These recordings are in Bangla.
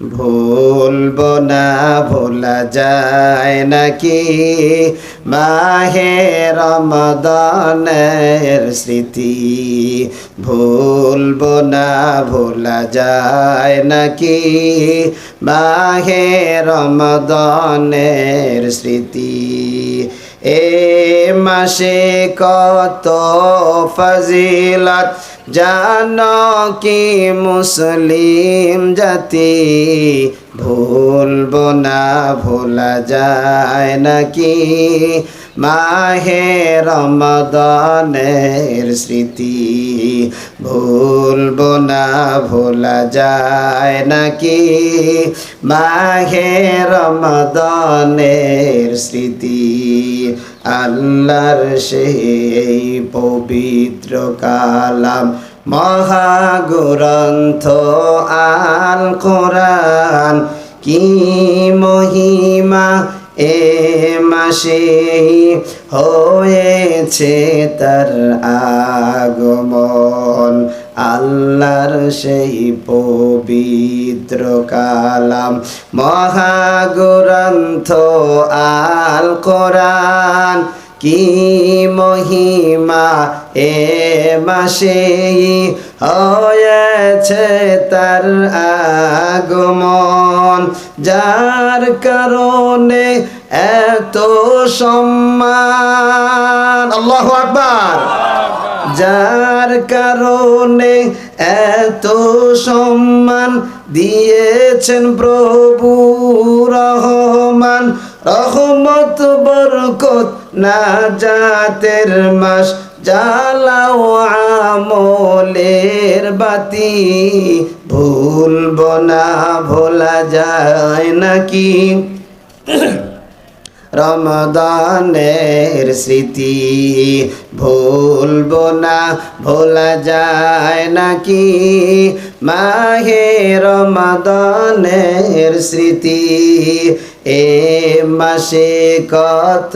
ভুলব না, ভোলা যায় নাকি? মাহে রমদানের স্মৃতি, ভুলব না, ভোলা যায় নাকি? মাহে রমদানের স্মৃতি, এ মাসে কত ফজিলত জানো কি মুসলিম জাতি ভুলব না ভোলা যায় নাকি? মাহে রমদানের স্মৃতি। ভুলব না, ভোলা যায় নাকি? মাহে রমদানের স্মৃতি। আল্লাহর সেই পবিত্র কালাম। মহাগ্রন্থ আল কোরআন কি মহিমা এ মাসে হয়েছে তার আগমন। আল্লাহর সেই পবিত্র কালাম। মহাগ্রন্থ আল কোরআন, কি মহিমা এ মাসে হয়েছে তার আগমন। যার কারণে এত সম্মান। আল্লাহ আকবার। যার কারণে এত সম্মান দিয়েছেন প্রভু রহমান। রহমত, বরকত না জাতের মাস, জ্বালাও আমলের বাতি। ভুলব না, ভোলা যায় নাকি? রমদানের স্মৃতি। ভুলব না ভোলা যায় নাকি মাহে রমদানের স্মৃতি। এ মাসে কত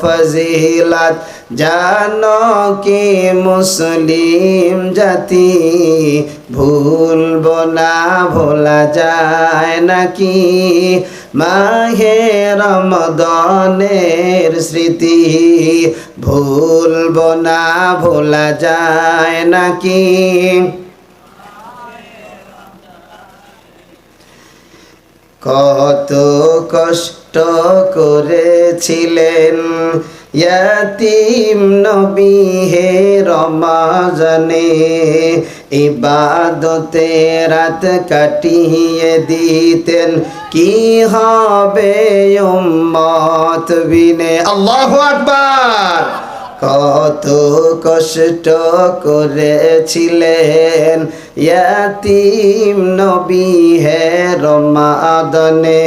ফজিলাত জানো কি মুসলিম জাতি? ভুলব না, ভোলা যায় নাকি? মাহে রমদনের স্মৃতি। ভুলব না, ভোলা যায় নাকি? কত কষ্ট করেছিলেন ইয়াতিম নবী হে রমাজানে, ইবাদতে রাত কাটিয়ে দিতেন। কি হবে উম্মত বিনে? আল্লাহু আকবার! কত কষ্ট করেছিলেন। ইয়াতিম নবী হে রমাদনে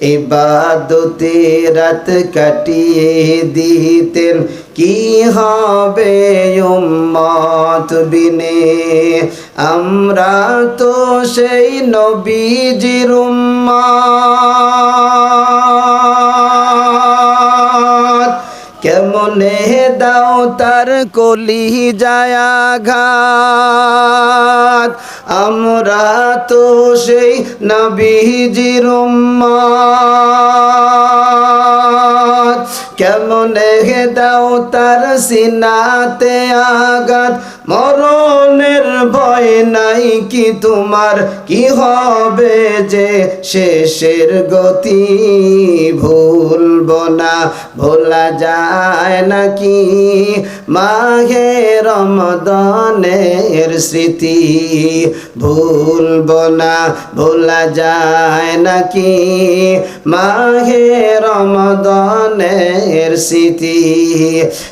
ইবাদতে রাত কাটিয়ে দিতেন কি হবে উম্মত বিনে? আমরা তো সেই নবীজির উম্মত। কেমনে দাও তার কলি যায়া ঘাত আমরা তো সেই নবীজির কেমনে দাও তার সিনাতে আঘাত? মরণের ভয় নাই কি তোমার? কি হবে যে শেষের গতি? ভুলব না, ভোলা যায় নাকি? মাঘে রমদনের স্মৃতি। ভুলব না, ভোলা যায় নাকি? মাঘে রমদনের স্মৃতি।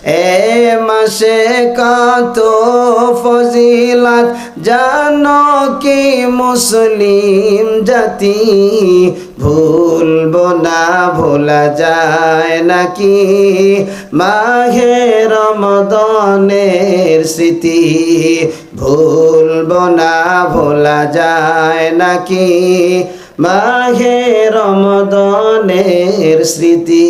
এ মাসে কত ফজিলাত, জানো কি মুসলিম জাতি? ভুলব না, ভোলা যায় নাকি? মাঘে রমদনের স্মৃতি, ভুলব না, ভোলা যায় নাকি? মাঘে রমদনের স্মৃতি।